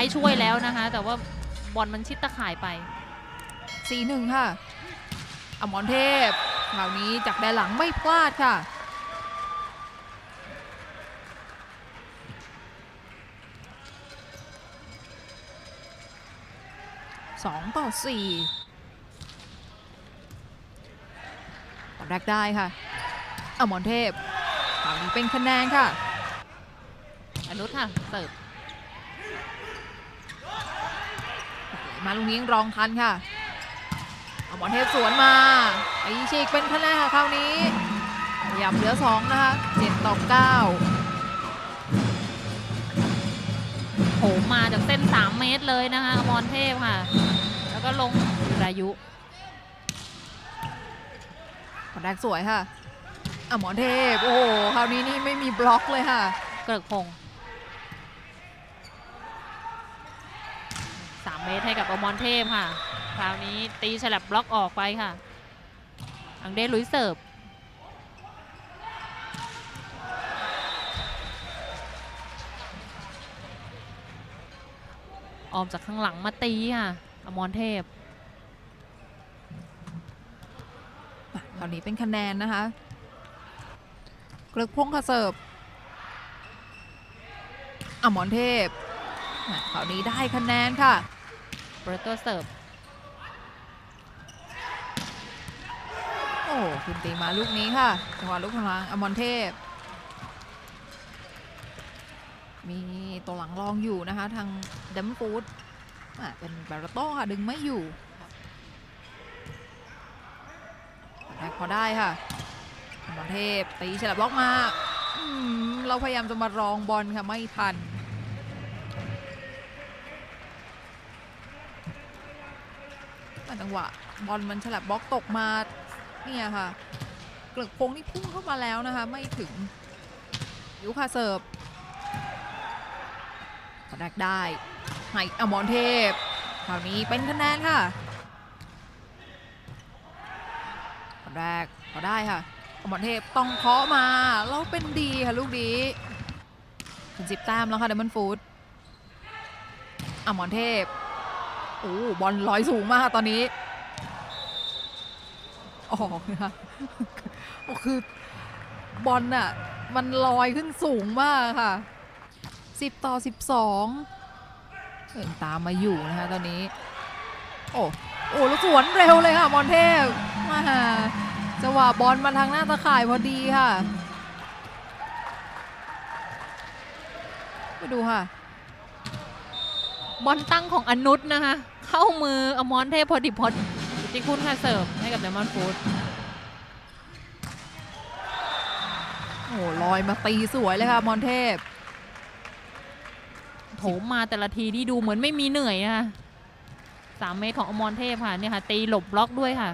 ายช่วยแล้วนะคะ แต่ว่าบอลมันชิดตะข่ายไป สี่หนึ่งค่ะ อมรเทพคราวนี้จากแดนหลังไม่พลาดค่ะ สองต่อสี่บอลแรกได้ค่ะ อมรเทพคราวนี้เป็นคะแนนค่ะ อนุค่ะเสิร์ฟ มาลุงนี้ยังรองทันค่ะอมรเทพสวนมาไอฉีกเป็นคะแนนค่ะคราวนี้พยายามเหลือสองนะคะเจ็ดต่อเก้าโหมมาจากเส้น 3 เมตรเลยนะคะอมรเทพค่ะ แล้วก็ลงรายุบอลแรกสวยค่ะอมรเทพ โอ้โห คราวนี้นี่ไม่มีบล็อกเลยค่ะ เกิกพงษ์ สามเมตรให้กับอมรเทพค่ะ คราวนี้ตีฉลับบล็อกออกไปค่ะ อังเดลุยเสิร์ฟออมจากข้างหลังมาตีค่ะ อมรเทพคราวนี้เป็นคะแนนนะคะเกลึกพงษ์ค่ะเสิร์ฟอมรเทพคราวนี้ได้คะแนนค่ะ เบรโตเสิร์ฟโอ้คุณตีมาลูกนี้ค่ะจังหวะลูกพลังอมรเทพ มีตัวหลังรองอยู่นะคะ ทางเดมฟูดเป็นบาราโต้ค่ะ ดึงไม่อยู่แรกพอได้ค่ะอมรเทพตีฉลับล็อกมาเราพยายามจะมารองบอลค่ะ ไม่ทัน จังหวะบอลมันฉลับบล็อกตกมาเนี่ยค่ะเกลึกพงนี่พุ่งเข้ามาแล้วนะคะไม่ถึงยุค่ะเสิร์ฟพอแรกได้ให้อมรเทพคราวนี้เป็นคะแนนค่ะพอแรกพอได้ค่ะอมรเทพต้องเคาะมาแล้วเป็นดีค่ะลูกนี้ถึงสิบแต้มแล้วค่ะเดมอนฟูดอมรเทพ โอ้บอลลอยสูงมากตอนนี้ออกนะคะโอ้คือบอลน่ะมันลอยขึ้นสูงมากค่ะ 10 ต่อ 12เห็นตามมาอยู่นะคะตอนนี้ โอ้โอ้แล้วสวนเร็วเลยค่ะมอนเทพมาจังหวะบอลมาทางหน้าตะข่ายพอดีค่ะไปดูค่ะ บอลตั้งของอนุษนะคะ เข้ามืออมรเทพพอดิบพอดจิคุณค่ะเสิร์ฟให้กับเดมอนฟูดโอ้ลอยมาตีสวยเลยค่ะ มอนเทพโถมมาแต่ละทีนี่ดูเหมือนไม่มีเหนื่อยนะคะสามเมตรของอมรเทพค่ะเนี่ยค่ะ ตีหลบบล็อกด้วยค่ะ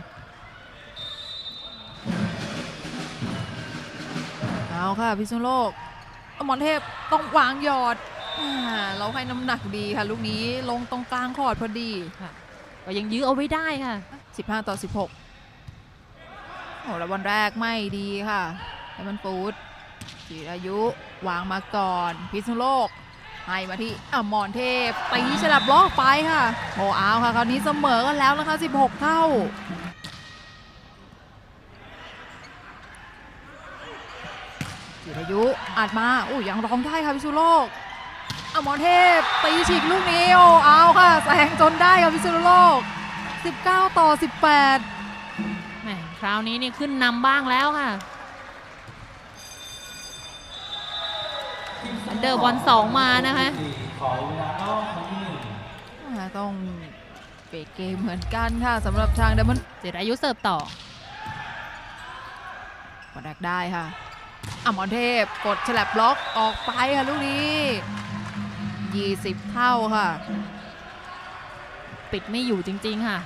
เอาค่ะพิษณุโลกอมรเทพต้องวางหยอดอ่า เราให้น้ำหนักดีค่ะ ลูกนี้ลงตรงกลางคอร์ดพอดีก็ยังยื้อเอาไว้ได้ค่ะ 15 ต่อ 16 โอ้แล้ววันแรกไม่ดีค่ะไดมันฟูดจีรายุวางมาก่อน พิษณุโลกให้มาที่อมรเทพตีฉลับล็อกไปค่ะ โอ้เอาค่ะ คราวนี้เสมอกันแล้วนะคะ 16 เท่าจิรายุอัดมาอุ้ยยังร้องได้ค่ะพิษณุโลก อมรเทพตีฉีกลูกนี้โอ้เอาค่ะแซงจนได้ค่ะพิษณุโลก 19 ต่อ 18แหมคราวนี้นี่ขึ้นนำบ้างแล้วค่ะอันเดอร์บอลสองมานะคะขอเวลานอกครั้งที่หนึ่งอ่าต้องเปรกเกมเหมือนกันค่ะสำหรับทางเดมอนเจรายุเสิร์ฟต่อกดแรกได้ค่ะอมรเทพกดฉลับล็อกออกไปค่ะลูกนี้ 20 เท่าค่ะ ปิดไม่อยู่จริง ๆ ค่ะ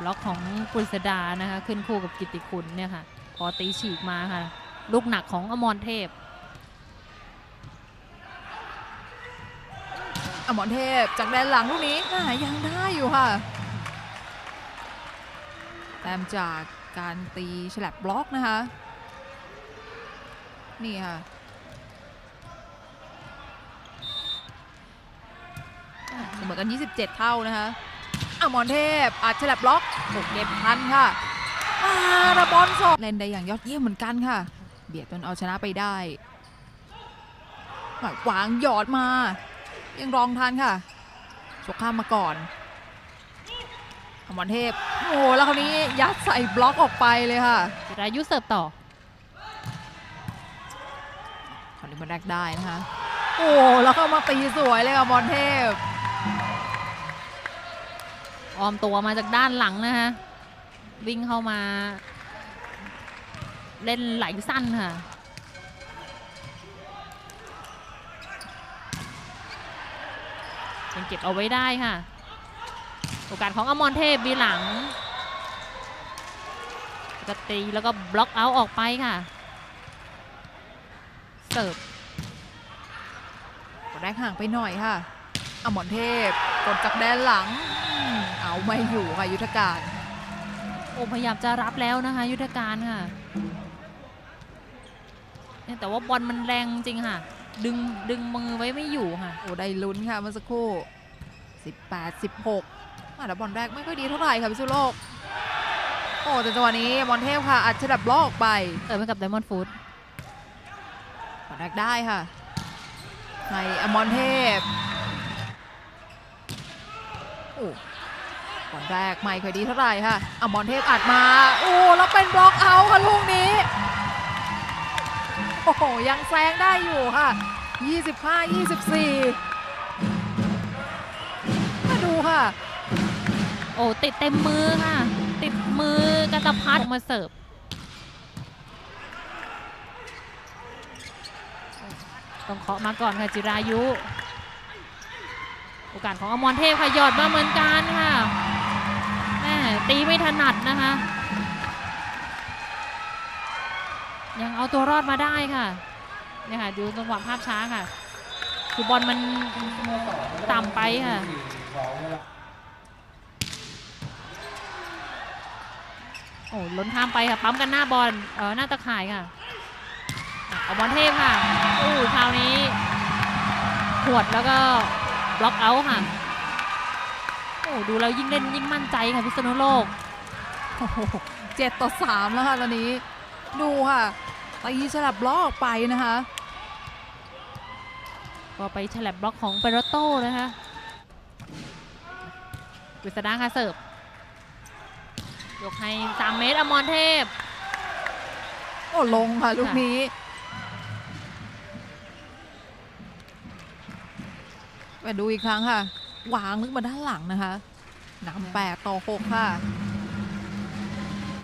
บล็อกของกฤษดานะคะ ขึ้นคู่กับกิตติคุณเนี่ยค่ะ พอตีฉีกมาค่ะ ลูกหนักของอมรเทพ อมรเทพจากแดนหลังลูกนี้อ่ายังได้อยู่ค่ะแต้มจากการตีฉลับบล็อกนะคะ นี่ค่ะ มือนกัน 27 เท่านะคะอมรเทพอัดฉลับบล็อกโอ้เก็บทันค่ะมาระบอลสอบเล่นได้อย่างยอดเยี่ยมเหมือนกันค่ะ เบียดจนเอาชนะไปได้หมายขวางหยอดมา ยังรองทันค่ะชกข้ามมาก่อนอมรเทพ โอ้แล้วคราวนี้ยัดใส่บล็อกออกไปเลยค่ะจิรายุเสิร์ฟต่อคราวนี้มันแรกได้นะคะ โอ้แล้วเข้ามาตีสวยเลยค่ะอมรเทพ ออมตัวมาจากด้านหลังนะคะวิ่งเข้ามา เล่นไหลสั้นค่ะยังเก็บเอาไว้ได้ค่ะ โอกาสของอมรเทพบีหลังก็ตีแล้วก็บล็อกเอาท์ออกไปค่ะเสิร์ฟแรกห่างไปหน่อยค่ะอมรเทพกดจากแดนหลัง เอาไม่อยู่ค่ะยุทธการโอ้พยายามจะรับแล้วนะคะ ยุทธการค่ะเนี่ยแต่ว่าบอลมันแรงจริงค่ะ ดึงดึงมือไว้ไม่อยู่ค่ะ โอ้ได้ลุ้นค่ะเมื่อสักครู่ 18 16อะแต่บอลแรกไม่ค่อยดีเท่าไหร่ค่ะพิสุโลก โอ้แต่จังหวะนี้อมรเทพค่ะอัดฉลับบล็อกออกไปเติมให้กับไดมอนด์ฟูดบอลแรกได้ค่ะให้อมรเทพโอ้ บอลแรกไม่ค่อยดีเท่าไหร่ค่ะอมรเทพอัดมา โอ้แล้วเป็นบล็อกเอาค่ะลูกนี้ โอ้โหยังแซงได้อยู่ค่ะ 25 24มาดูค่ะ โอ้ติดเต็มมือค่ะ ติดมือกันตพัดมาเสิร์ฟต้องเคาะมาก่อนค่ะจิรายุ โอกาสของอมรเทพค่ะหยอดมาเหมือนกันค่ะ ตีไม่ถนัดนะคะ ยังเอาตัวรอดมาได้ค่ะเนี่ยค่ะดูจังหวะภาพช้าค่ะคือบอลมันต่ำไปค่ะโอ้ล้นข้ามไปค่ะปั๊มกันหน้าบอลเออหน้าตะข่ายค่ะเอาบอลเทพค่ะโอ้คราวนี้ขวดแล้วก็บล็อกเอาท์ค่ะ โอ้ดูแล้วยิ่งเล่นยิ่งมั่นใจค่ะพิษณุโลกโอ้โหเจ็ดต่อสามแล้วค่ะตอนนี้ ดูค่ะตีฉลับบล็อกออกไปนะคะ ก็ไปฉลับบล็อกของเปโรโต้นะคะกฤษดาค่ะเสิร์ฟยกให้ 3 เมตรอมรเทพ โอ้ลงค่ะลูกนี้ ไปดูอีกครั้งค่ะ วางลึกมาด้านหลังนะคะนำแปดต่อหกค่ะ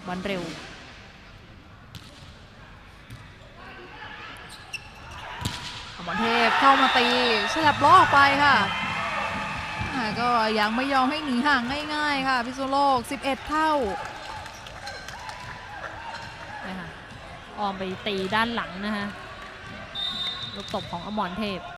บอลเร็ว อมรเทพเข้ามาตีฉลับล้อออกไปค่ะ ก็ยังไม่ยอมให้หนีห่างง่ายๆค่ะ พิษณุโลก 11 เท่านะคะออมไปตีด้านหลังนะคะลูกตบของอมรเทพ